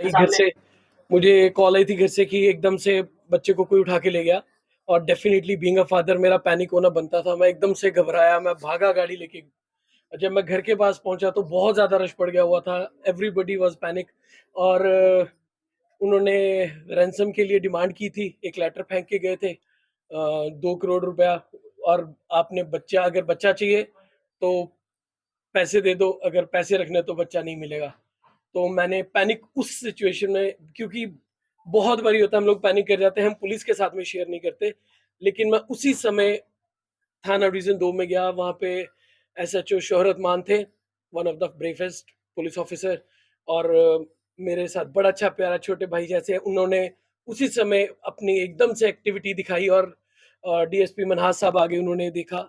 घर से मुझे कॉल आई थी घर से कि एकदम से बच्चे को कोई उठा के ले गया। और डेफिनेटली बीइंग अ फादर मेरा पैनिक होना बनता था। मैं एकदम से घबराया मैं भागा गाड़ी लेके। जब मैं घर के पास पहुँचा तो बहुत ज़्यादा रश पड़ गया हुआ था। एवरीबडी वॉज़ पैनिक और उन्होंने रैंसम के लिए डिमांड की थी। एक लेटर फेंक के गए थे दो करोड़ रुपया। और आपने बच्चा अगर बच्चा चाहिए तो पैसे दे दो अगर पैसे रखने तो बच्चा नहीं मिलेगा। तो मैंने पैनिक उस सिचुएशन में, क्योंकि बहुत बारी होता है, हम लोग पैनिक कर जाते हैं, हम पुलिस के साथ में शेयर नहीं करते, लेकिन मैं उसी समय थाना डिवीज़न दो में गया, वहाँ पे एस एच ओ शोहरत मान थे one of the bravest police officer और मेरे साथ बड़ा अच्छा प्यारा छोटे भाई जैसे उन्होंने उसी समय अपनी एकदम से एक्टिविटी दिखाई और डीएसपी मनहास साहब आगे उन्होंने देखा।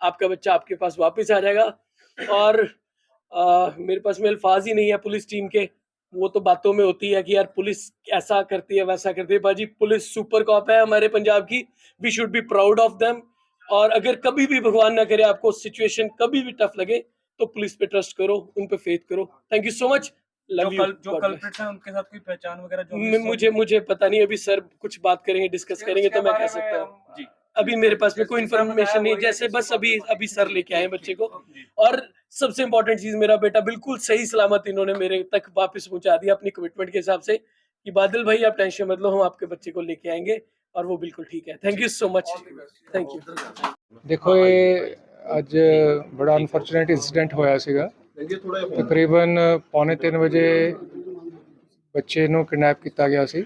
आपका बच्चा आपके पास वापस आ जाएगा। और आ, मेरे पास में अल्फाज ही नहीं है पुलिस टीम के। वो तो बातों में होती है कि यार पुलिस ऐसा करती है वैसा करती है। बाजी पुलिस सुपर कॉप है हमारे पंजाब की। We should be proud of them और अगर कभी भी भगवान ना करे आपको सिचुएशन कभी भी टफ लगे तो पुलिस पे ट्रस्ट करो उन पे फेथ करो। Thank you so much love you जो हैं उनके साथ कोई पहचान वगैरह जो मुझे मुझे पता नहीं अभी सर कुछ बात करेंगे डिस्कस करेंगे तो मैं कह सकता हूँ। अभी मेरे पास में कोई इन्फॉर्मेशन नहीं है, जैसे बस अभी अभी सर लेके आए हैं बच्चे को जी और सबसे इम्पोर्टेंट चीज मेरा बेटा बिल्कुल सही सलामत इन्होंने मेरे तक वापस पहुंचा दिया अपनी कमिटमेंट के हिसाब से कि बादल भाई आप टेंशन मत लो हम आपके बच्चे को लेके आएंगे और वो बिल्कुल ठीक है thank you so much thank you ਦੇਖੋ ਇਹ ਅੱਜ ਬੜਾ ਅਨਫੋਰਚੂਨੇਟ ਇਨਸੀਡੈਂਟ ਹੋਇਆ ਸੀਗਾ ਤਕਰੀਬਨ ਪੌਣੇ 3 ਵਜੇ ਬੱਚੇ ਨੂੰ ਕਿਡਨੈਪ ਕੀਤਾ ਗਿਆ ਸੀ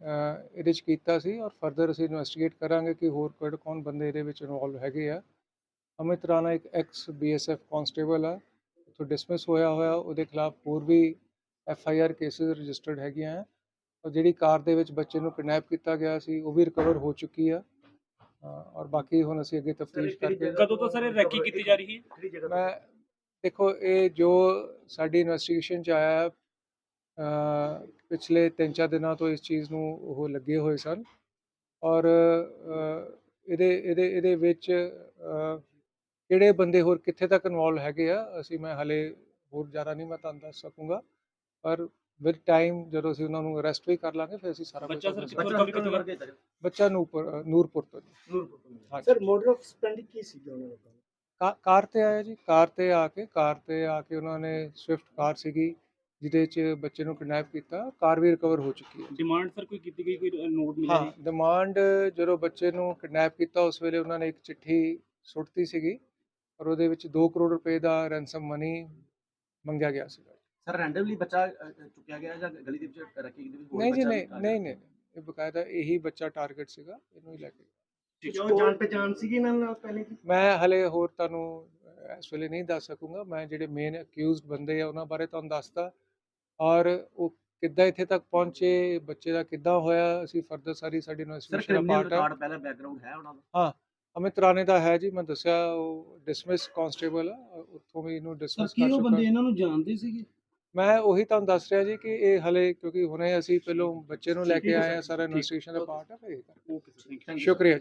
ਇਹਦੇ 'ਚ ਕੀਤਾ ਸੀ ਔਰ ਫਰਦਰ ਅਸੀਂ ਇਨਵੈਸਟੀਗੇਟ ਕਰਾਂਗੇ ਕਿ ਹੋਰ ਕਿਹੜੇ ਕੌਣ ਬੰਦੇ ਇਹਦੇ ਵਿੱਚ ਇਨਵੋਲਵ ਹੈਗੇ ਆ। ਅਮਿਤ ਰਾਣਾ ਇੱਕ ਐਕਸ ਬੀਐਸਐਫ ਕਾਂਸਟੇਬਲ ਆ ਉੱਥੋਂ ਡਿਸਮਿਸ ਹੋਇਆ ਹੋਇਆ ਉਹਦੇ ਖਿਲਾਫ ਹੋਰ ਵੀ F I R cases registered ਹੈਗੀਆਂ ਆ। ਔਰ ਜਿਹੜੀ ਕਾਰ ਦੇ ਵਿੱਚ ਬੱਚੇ ਨੂੰ ਕਿਡਨੈਪ ਕੀਤਾ ਗਿਆ ਸੀ ਉਹ ਵੀ ਰਿਕਵਰ ਹੋ ਚੁੱਕੀ ਆ। ਔਰ ਬਾਕੀ ਹੁਣ ਅਸੀਂ ਅੱਗੇ ਤਫਤੀਸ਼ ਕਰਕੇ ਕਦੋਂ ਤੋਂ ਸਰ ਇਹ ਰੈਕੀ ਕੀਤੀ ਜਾ ਰਹੀ ਹੈ? ਮੈਂ ਦੇਖੋ ਇਹ ਜੋ ਸਾਡੀ ਇਨਵੈਸਟੀਗੇਸ਼ਨ ਚ ਆਇਆ ਪਿਛਲੇ 3-4 ਦਿਨਾਂ ਤੋਂ ਇਸ ਚੀਜ਼ ਨੂੰ ਉਹ ਲੱਗੇ ਹੋਏ ਸਨ ਔਰ ਇਹਦੇ ਇਹਦੇ ਇਹਦੇ ਵਿੱਚ ਕਿਹੜੇ ਬੰਦੇ ਹੋਰ ਕਿੱਥੇ ਤੱਕ ਇਨਵੋਲਵ ਹੈਗੇ ਆ ਅਸੀਂ ਮੈਂ ਹਲੇ ਹੋਰ ਜ਼ਿਆਦਾ ਨਹੀਂ ਮੈਂ ਤੁਹਾਨੂੰ ਦੱਸ ਸਕੂੰਗਾ ਪਰ ਵਿਦ ਟਾਈਮ ਜਦੋਂ ਅਸੀਂ ਉਹਨਾਂ ਨੂੰ ਅਰੈਸਟ ਵੀ ਕਰ ਲਾਂਗੇ ਫਿਰ ਅਸੀਂ ਸਾਰਾ ਬੱਚਾ ਸਰ। ਕਿੱਥੋਂ ਕਿੱਥੋਂ ਬੱਚਾ ਨੂਰਪੁਰ ਨੂਰਪੁਰ ਤੋਂ ਜੀ। ਹਾਂਜੀ। ਸਰ ਮੋਡਰ ਆਫ ਸਪੈਂਡਿੰਗ ਕੀ ਸੀ ਉਹਨਾਂ ਦਾ ਕਾਰ ਤੇ ਆਇਆ ਜੀ ਕਾਰ ਤੇ ਆ ਕੇ ਕਾਰ ਤੇ ਆ ਕੇ ਉਹਨਾਂ ਨੇ ਸਵਿਫਟ ਕਾਰ ਸੀਗੀ ਜਿਹਦੇ 'ਚ ਬੱਚੇ ਨੂੰ ਕਿਡਨੈਪ ਕੀਤਾ ਕਾਰ ਵੀ ਰਿਕਵਰ ਹੋ ਚੁੱਕੀ ਹੈ। ਡਿਮਾਂਡ ਸਰ ਕੋਈ ਕੀਤੀ ਗਈ ਕੋਈ ਨੋਟ ਮਿਲਿਆ ਹਾਂ ਡਿਮਾਂਡ ਜਦੋਂ ਬੱਚੇ ਨੂੰ ਕਿਡਨੈਪ ਕੀਤਾ ਉਸ ਵੇਲੇ ਉਹਨਾਂ ਨੇ ਇੱਕ ਚਿੱਠੀ ਸੁੱਟਤੀ ਸੀਗੀ ਔਰ ਉਹਦੇ ਵਿੱਚ 2 ਕਰੋੜ ਰੁਪਏ ਦਾ ਰੈਂਸਮ ਮਨੀ ਮੰਗਿਆ ਗਿਆ ਸੀਗਾ। ਸਰ ਰੈਂਡਮਲੀ ਬੱਚਾ ਚੁੱਕਿਆ ਗਿਆ ਜਾਂ ਗਲੀ ਦੇ ਵਿੱਚ ਰੱਖੀ ਗਈ ਨਹੀਂ ਜੀ ਨਹੀਂ? ਨਹੀਂ ਨਹੀਂ ਇਹ ਬਕਾਇਦਾ ਇਹੀ ਬੱਚਾ ਟਾਰਗੇਟ ਸੀਗਾ ਇਹਨੂੰ ਹੀ ਲੈ ਕੇ ਕਿਉਂ ਜਾਣ ਪਛਾਣ ਸੀਗੀ ਇਹਨਾਂ ਨਾਲ ਪਹਿਲੇ ਦੀ ਮੈਂ ਹਲੇ ਹੋਰ ਤੁਹਾਨੂੰ ਇਸ ਵੇਲੇ ਨਹੀਂ ਦੱਸ ਸਕੂੰਗਾ ਮੈਂ ਜਿਹੜੇ ਮੇਨ ਅਕਿਊਜ਼ਡ ਬੰਦੇ ਆ ਉਹਨਾਂ ਬਾਰੇ ਤੁਹਾਨੂੰ ਦੱਸਦਾ ਔਰ ਉਹ ਕਿੱਦਾਂ ਇੱਥੇ ਤੱਕ ਪਹੁੰਚੇ ਬੱਚੇ ਦਾ ਕਿੱਦਾਂ ਹੋਇਆ ਅਸੀਂ ਫਰਦਰ ਸਾਰੀ ਸਾਡੀ ਇਨਵੈਸਟੀਗੇਸ਼ਨ ਦਾ ਪਾਰਟ ਹੈ ਰਿਕਾਰਡ ਪਹਿਲਾਂ ਬੈਕਗ੍ਰਾਉਂਡ ਹੈ ਉਹਨਾਂ ਦਾ? ਅਮਿਤ ਰਾਣੇ ਦਾ ਹੈ ਜੀ ਮੈਂ ਦੱਸਿਆ ਉਹ ਡਿਸਮਿਸ ਕਾਂਸਟੇਬਲ ਆ ਉੱਥੋਂ ਵੀ ਇਹਨੂੰ ਡਿਸਮਿਸ ਕਰ ਚੁੱਕਾ। ਇਹਨਾਂ ਨੂੰ ਜਾਣਦੇ ਸੀਗੇ? ਮੈਂ ਉਹੀ ਤੁਹਾਨੂੰ ਦੱਸ ਰਿਹਾ ਜੀ ਕਿ ਇਹ ਹਲੇ ਕਿਉਂਕਿ ਹੁਣੇ ਅਸੀਂ ਪਹਿਲੋਂ ਬੱਚੇ ਨੂੰ ਲੈ ਕੇ ਹੈ ਆਏ ਆ ਸਰ। ਇਨਵੈਸਟੀਗੇਸ਼ਨ ਦਾ ਪਾਰਟ ਹੈ ਫਿਰ. ਸ਼ੁਕਰੀਆ ਜੀ।